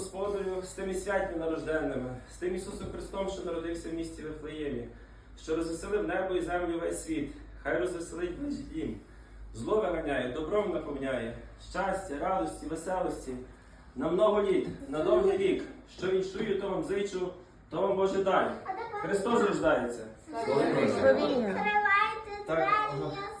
Господарю з тими святні нарожденними, з тим Ісусом Христом, що народився в місті Вифлеємі, що розвеселив небо і землю весь світ, хай розвеселить весь дім, зло виганяє, добром наповняє, щастя, радості, веселості, на много літ, на довгий вік, що віншую, то вам зичу, то вам Боже дай. Христос рождається. Відкривайте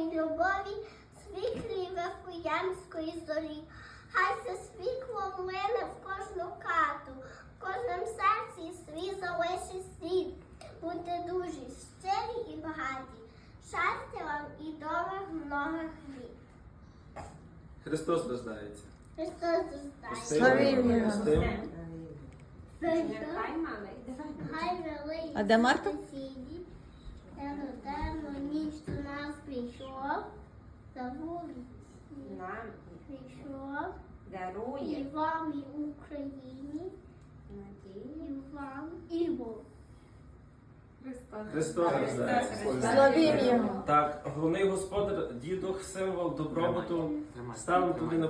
Господній любові, світлі Вифлеємської зорі. Хай це світло влине в кожну хату, в кожному серці свій залишить слід. Будьте дуже щирі і багаті. Щастя вам і довгих многих літ. Христос рождається. Христос зростає. Славімо Хай мами, давай. Хай великий А де Марта? Темно, темно, ніч до нас прийшов, за вулиці Нам прийшов, і вам, і Україні, і вам, і Богу. Христос. Його. Так, головний господар, дідух, символ добробуту, ставимо туди на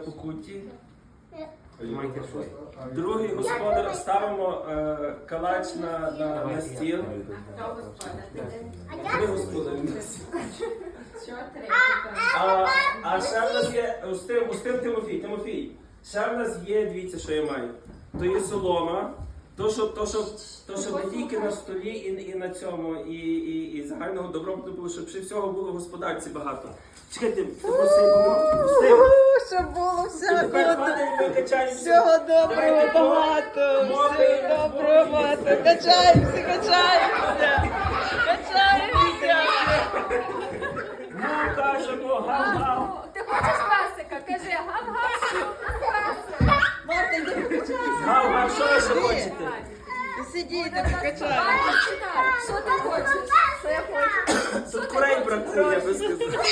покутті. Другий господар ставимо е, калач на, на, на стіл. Хто господар? А Три я стіл. Що? А, а ще в нас є Устим, Устим Тимофій, Тимофій. Ще в нас є, дивіться, що я маю. То є солома, то, що, то, що, то, що не тільки на столі і, і на цьому, і, і, і загального добробуту було, щоб ще всього було в господарці багато. Чекайте, попроси, Устим. Качаємося. Всього доброго багато. Всього доброго багато. Качаємося, качаємося. Качаємося. Ну, кажемо, гав-гав. Ти хочеш пасика? Кажи гав-гав. Пасик. Марта, йди покачайся. Гав-гав, що ви ще хочете? Сидіти, покачаємося. Читай. Що ти хочеш? Що я хочу? Тут курей бракує, я би сказав.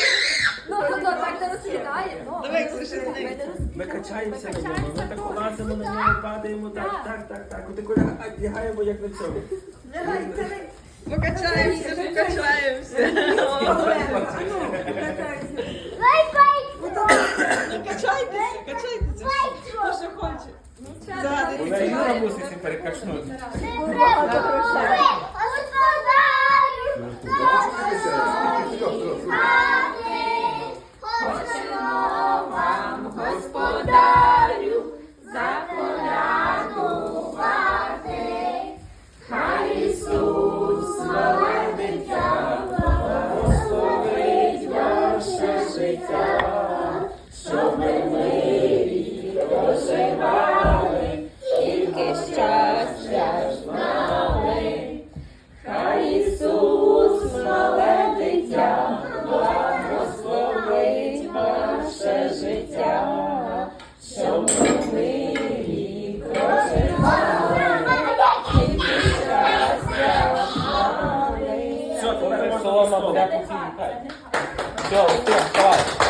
Ну, ну, ну, так не розкидає. Ну, Давай, не Ксюша, не розкидай. Ми качаємося на Ми ньому, ми так ну, лазимо на ньому, падаємо, так, Так. так, так, так. От коли лягаємо, як на цьому. Давай, давай. Покачаємося, покачаємося. Бай-бай! Качайтеся, качайтеся. Хто що хоче. Вона Юра мусить перекачнути. Життя, мирі проживали, тільки щастя знали. Хай Ісус, мале благословить ваше життя, щоб в мирі проживали, тільки щастя знали. Все, 要变坏，快。